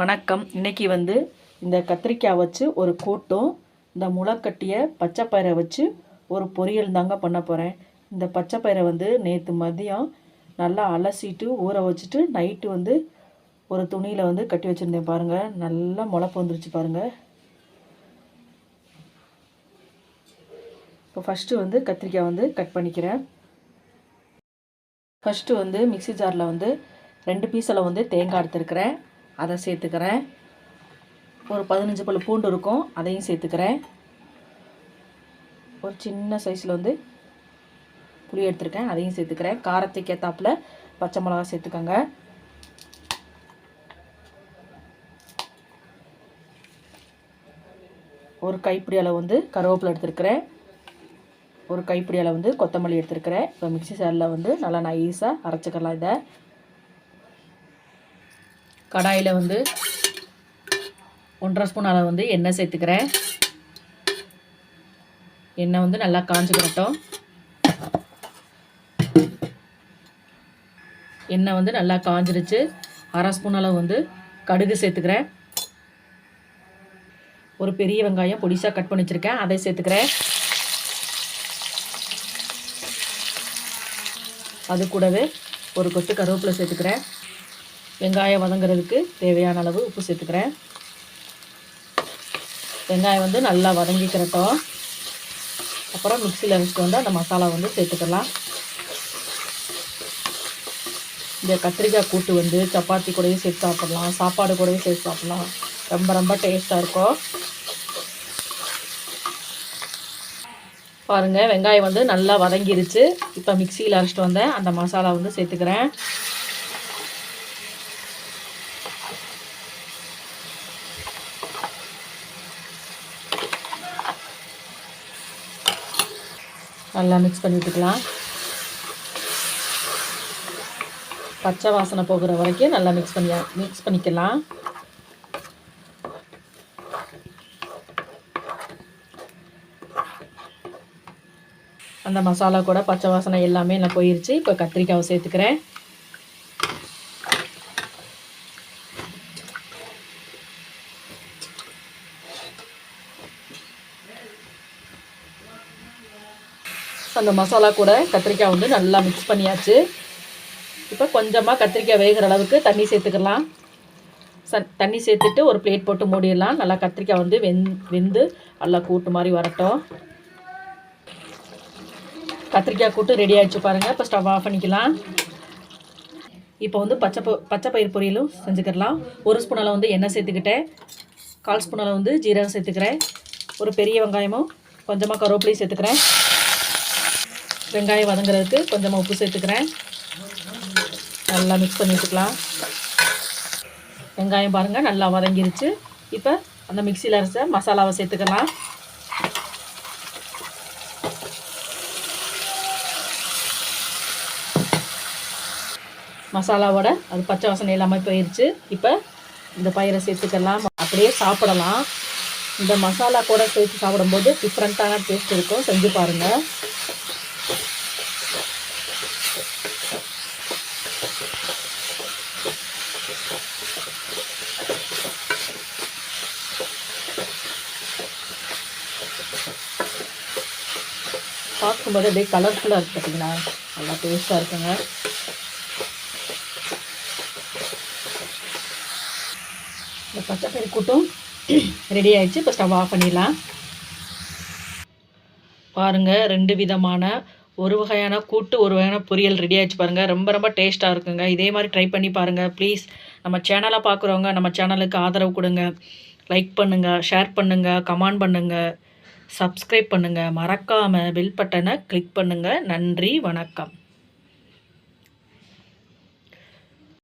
வணக்கம். இன்னைக்கு வந்து இந்த கத்திரிக்காய் வச்சு ஒரு கூட்டும் இந்த முளைக்கட்டிய பச்சைப்பயிரை வச்சு ஒரு பொரியல் தாங்க பண்ண போகிறேன் இந்த பச்சைப்பயிரை வந்து நேற்று மதியம் நல்லா அலசிட்டு ஊற வச்சுட்டு நைட்டு வந்து ஒரு துணியில் வந்து கட்டி வச்சுருந்தேன் பாருங்கள் நல்லா முளைப்பு வந்துருச்சு பாருங்கள் இப்போ ஃபஸ்ட்டு வந்து கத்திரிக்காய் வந்து கட் பண்ணிக்கிறேன். ஃபஸ்ட்டு வந்து மிக்ஸி ஜாரில் வந்து ரெண்டு பீஸில் வந்து தேங்காய் எடுத்துருக்கிறேன். அதை சேர்த்துக்கிறேன். ஒரு பதினஞ்சு பல் பூண்டு இருக்கும் அதையும் சேர்த்துக்கிறேன். ஒரு சின்ன சைஸில் வந்து புளி எடுத்துருக்கேன் அதையும் சேர்த்துக்கிறேன். காரத்துக்கு ஏற்றாப்புல பச்சை மிளகா சேர்த்துக்கோங்க. ஒரு கைப்பிடி அளவு வந்து கருவேப்பிலை எடுத்துருக்கிறேன். ஒரு கைப்பிடி அளவு வந்து கொத்தமல்லி எடுத்துருக்கிறேன். இப்போ மிக்சி சாரில் வந்து நல்லா நைஸாக அரைச்சிக்கலாம் இதை. கடாயில் வந்து ஒன்றரை ஸ்பூன் அளவு வந்து எண்ணெய் சேர்த்துக்கிறேன். எண்ணெய் வந்து நல்லா காஞ்சிக்கிறட்டும் எண்ணெய் வந்து நல்லா காஞ்சிருச்சு. அரை ஸ்பூன் அளவு வந்து கடுகு சேர்த்துக்கிறேன். ஒரு பெரிய வெங்காயம் பொடிசாக கட் பண்ணி வச்சுருக்கேன். அதை சேர்த்துக்கிறேன். அது கூடவே ஒரு கொத்து கருவேப்பிலை சேர்த்துக்கிறேன். வெங்காயம் வதங்குறதுக்கு தேவையான அளவு உப்பு சேர்த்துக்கிறேன். வெங்காயம் வந்து நல்லா வதங்கிக்கிறட்டும் அப்புறம் மிக்சியில் அரைச்சிட்டு வந்து அந்த மசாலா வந்து சேர்த்துக்கலாம். இந்த கத்திரிக்காய் கூட்டு வந்து சப்பாத்தி கூடயும் சேர்த்து சாப்பிட்லாம். சாப்பாடு கூடயும் சேர்த்து சாப்பிட்லாம். ரொம்ப ரொம்ப டேஸ்ட்டாக இருக்கும். பாருங்கள் வெங்காயம் வந்து நல்லா வதங்கிருச்சு. இப்போ மிக்சியில் அரைச்சிட்டு வந்தேன் அந்த மசாலா வந்து சேர்த்துக்கிறேன். நல்லா மிக்ஸ் பண்ணி விட்டுக்கலாம். பச்சை வாசனை போகிற வரைக்கும் நல்லா மிக்ஸ் பண்ணி மிக்ஸ் பண்ணிக்கலாம். அந்த மசாலா கூட பச்சை வாசனை எல்லாமே நான் போயிருச்சு. இப்போ கத்திரிக்காவை சேர்த்துக்கிறேன். அந்த மசாலா கூட கத்திரிக்காய் வந்து நல்லா மிக்ஸ் பண்ணியாச்சு. இப்போ கொஞ்சமாக கத்திரிக்காய் வேகிற அளவுக்கு தண்ணி சேர்த்துக்கலாம். ச தண்ணி சேர்த்துட்டு ஒரு பிளேட் போட்டு மூடிடலாம். நல்லா கத்திரிக்காய் வந்து வெந் வெந்து நல்லா கூட்டு மாதிரி வரட்டும். கத்திரிக்காய் கூட்டு ரெடி ஆகிடுச்சு பாருங்கள் இப்போ ஸ்டவ் ஆஃப் பண்ணிக்கலாம். இப்போ வந்து பச்சை பச்சை பயிர் பொரியலும் செஞ்சுக்கிடலாம். ஒரு ஸ்பூன் அளவு வந்து எண்ணெய் சேர்த்துக்கிட்டேன். கால் ஸ்பூன் அளவு வந்து ஜீரகம் சேர்த்துக்கிறேன். ஒரு பெரிய வெங்காயமும் கொஞ்சமாக கருவேப்பிலையும் சேர்த்துக்கிறேன். வெங்காயம் வதங்குறதுக்கு கொஞ்சமாக உப்பு சேர்த்துக்கிறேன். நல்லா மிக்ஸ் பண்ணி வச்சுக்கலாம் வெங்காயம் பாருங்கள் நல்லா வதங்கிருச்சு. இப்போ அந்த மிக்சியில் அரைச்ச மசாலாவை சேர்த்துக்கலாம். மசாலாவோட அது பச்சை வாசனை இல்லாமல் போயிடுச்சு இப்போ இந்த பயிரை சேர்த்துக்கலாம். அப்படியே சாப்பிடலாம். இந்த மசாலா கூட சேர்த்து சாப்பிடும்போது டிஃப்ரெண்ட்டான டேஸ்ட் இருக்கும். செஞ்சு பாருங்கள் பார்க்கும்போது அப்படியே கலர்ஃபுல்லாக இருக்குது பார்த்தீங்களா நல்லா டேஸ்ட்டாக இருக்குங்க. இந்த பச்சைப்பயிறு கூட்டும் ரெடி ஆயிடுச்சு. இப்போ ஸ்டவ் ஆஃப் பண்ணிடலாம். பாருங்கள் ரெண்டு விதமான ஒரு வகையான கூட்டு ஒரு வகையான பொரியல் ரெடி ஆகிடுச்சு பாருங்கள் ரொம்ப ரொம்ப டேஸ்ட்டாக இருக்குங்க. இதே மாதிரி ட்ரை பண்ணி பாருங்கள் ப்ளீஸ் நம்ம சேனலை பார்க்குறவங்க நம்ம சேனலுக்கு ஆதரவு கொடுங்க. லைக் பண்ணுங்கள் ஷேர் பண்ணுங்கள் கமெண்ட் பண்ணுங்கள் சப்ஸ்கிரைப் பண்ணுங்கள் மறக்காமல் பெல் பட்டனை கிளிக் பண்ணுங்கள் நன்றி வணக்கம்.